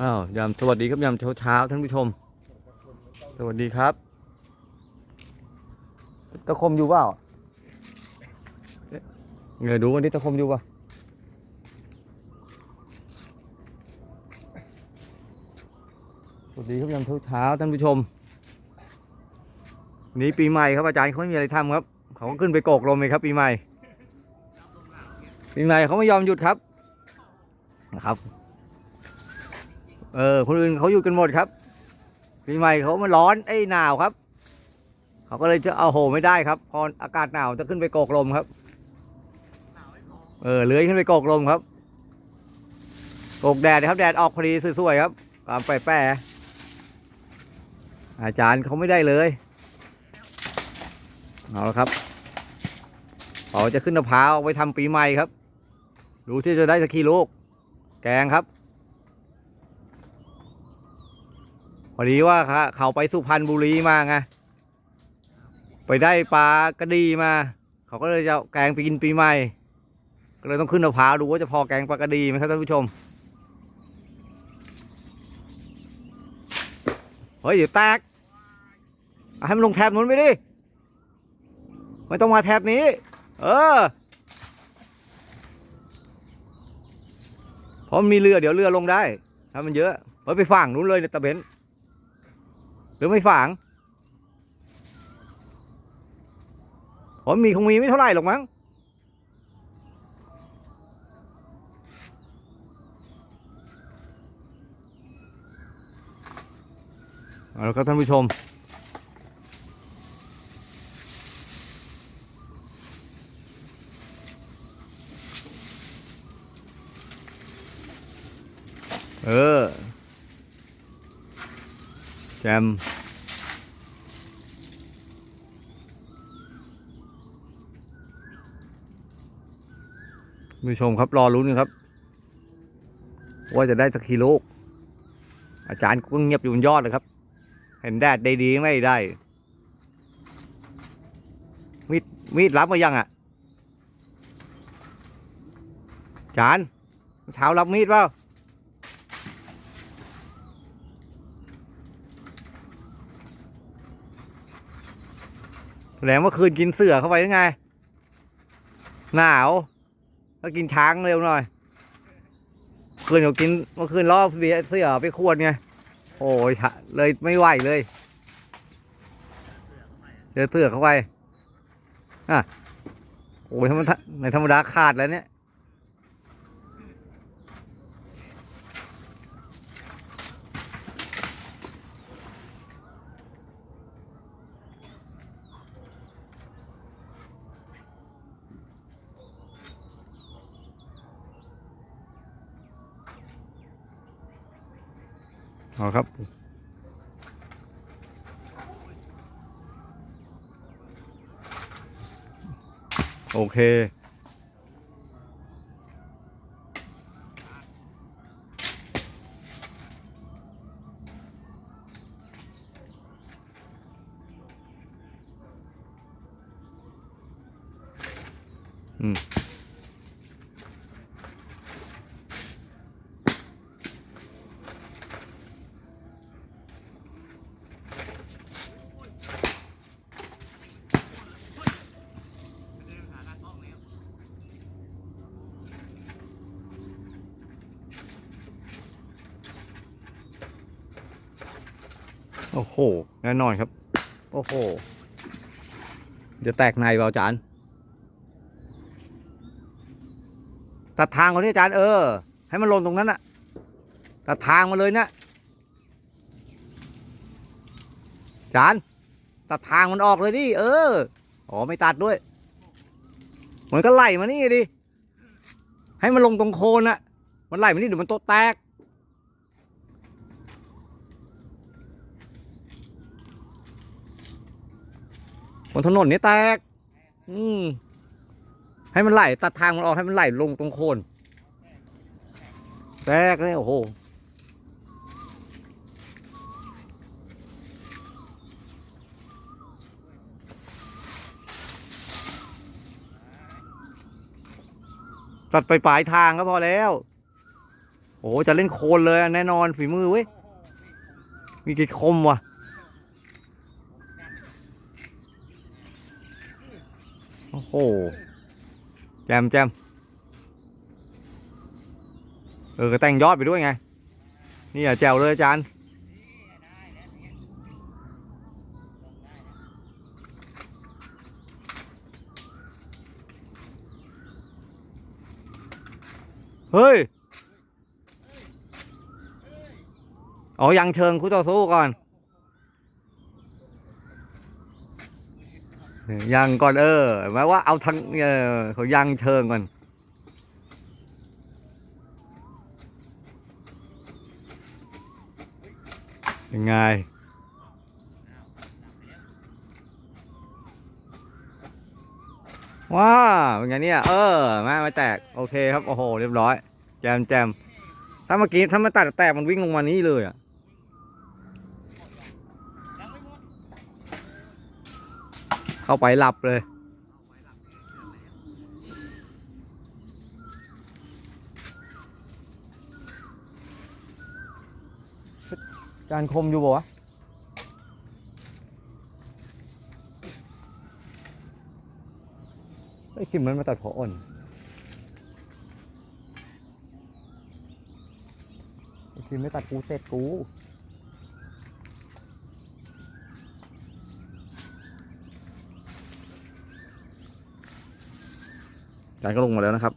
อ้าวยามสวัสดีครับยามเช้าเช้าท่านผู้ชม สวัสดีครับ ตะคมอยู่เปล่าเงยดูวันนี้ตะคมอยู่เปล่าสวัสดีครับยามเช้าเช้าท่านผู้ชมนนี้ปีใหม่ครับอาจารย์เขาไม่มีอะไรทำครับ เขาก็ขึ้นไปโกกลมเลยครับ ปีใหม่ปีใหม่เขาไม่ยอมหยุดครับนะครับ เออ คนอื่นเขาอยู่กันหมดครับปีใหม่เขามันร้อนไอ้หนาวครับ เขาก็เลยจะเอาโหไม่ได้ครับ พออากาศหนาวจะขึ้นไปโกกลมครับ เออเลื้อยขึ้นไปโกกลมครับโกกแดดครับ แดดออกพอดีสวยๆครับตามแปะๆอาจารย์เขาไม่ได้เลยเอาละครับเขาจะขึ้นมะพร้าวเอาไปทำปีใหม่ครับ ดูที่จะได้สักกี่ลูก แกงครับ พอดีว่าเขาไปสุพรรณบุรีมาไงไปได้ปลากระดีมา เขาก็เลยจะแกงไปกินปีใหม่ ก็เลยต้องขึ้นมะพร้าวดูว่าจะพอแกงปลากระดีไหมครับท่านผู้ชม เฮ้ยเดี๋ยวแตกให้มันลงแถบนู้นไปดิ ไม่ต้องมาแถบนี้ เออเพราะมีเรือเดี๋ยวเรือลงได้ ถ้ามันเยอะเฮ้ยไปฝั่งนู้นเลยเนี่ยตะเบน หรือไม่ฝังผมมีคงมีไม่เท่าไหร่หรอกมั้ง เอาละครับท่านผู้ชม เออ จมผู้ชมครับรอรุ้นกันครับ ว่าจะได้สักกี่ลูก อาจารย์ก็เงียบอยู่บนยอดเลยครับ เห็นแดดได้ดีไม่ได้ มีดมีดรับมายังอะ อาจารย์เช้ารับมีดเปล่า แสดงว่าคืนกินเสือเข้าไปยังไง หนาวก็กินช้างเร็วหน่อย คืนเรากินเมื่อคืนรอบเบียเสือไปขวดไง โอ้ยเลยไม่ไหวเลยเจอเสือเข้าไปอะโอ้ยธรรมดาในธรรมดาขาดแล้วเนี่ย เอาครับ โอเค อืม โอ้โห แน่นอนครับ โอ้โห จะแตกในเปล่าอาจารย์ตัดทางเขาที่อาจารย์เออ ให้มันลงตรงนั้นน่ะตัดทางมาเลยนะอาจารย์ตัดทางมันออกเลยดิเออ อ๋อไม่ตัดด้วย มันก็ไล่มานี่ดิ ให้มันลงตรงโคนน่ะมันไล่มานี่เดี๋ยวมันโตะแตก นถนนนี่แตก อืม ให้มันไหลตัดทางมันออกให้มันไหลลงตรงโคน แตกเลยโอ้โห ตัดไปปลายทางก็พอแล้ว โอ้จะเล่นโคนเลยแน่นอนฝีมือเว้ย มีกี่คมว่ะ อ้โห แจมแจมเออก็แต่งยอดไปด้วยไง นี่อะแจวเลยอาจารย์เฮ้ย อ๋อ ยังเชิงคู่ต่อสู้ก่อน ยังก่อนเออหมายว่าเอาทั้งเออเขายังเชิงก่อนยังไงว้าเป็นไงเนี่ยเออมาไม่แตกโอเคครับโอ้โหเรียบร้อย แจมแจมถ้าเมื่อกี้ถ้ามันตัดแตกมันวิ่งลงมานี้เลยอะ เข้าไปหลับเลย จานคมอยู่บ่วะไอ้คิมมันมาตัดหัวอ่อนไอ้คิมไม่ตัดกูเสร็จกู การก็ลงมาแล้วนะครับ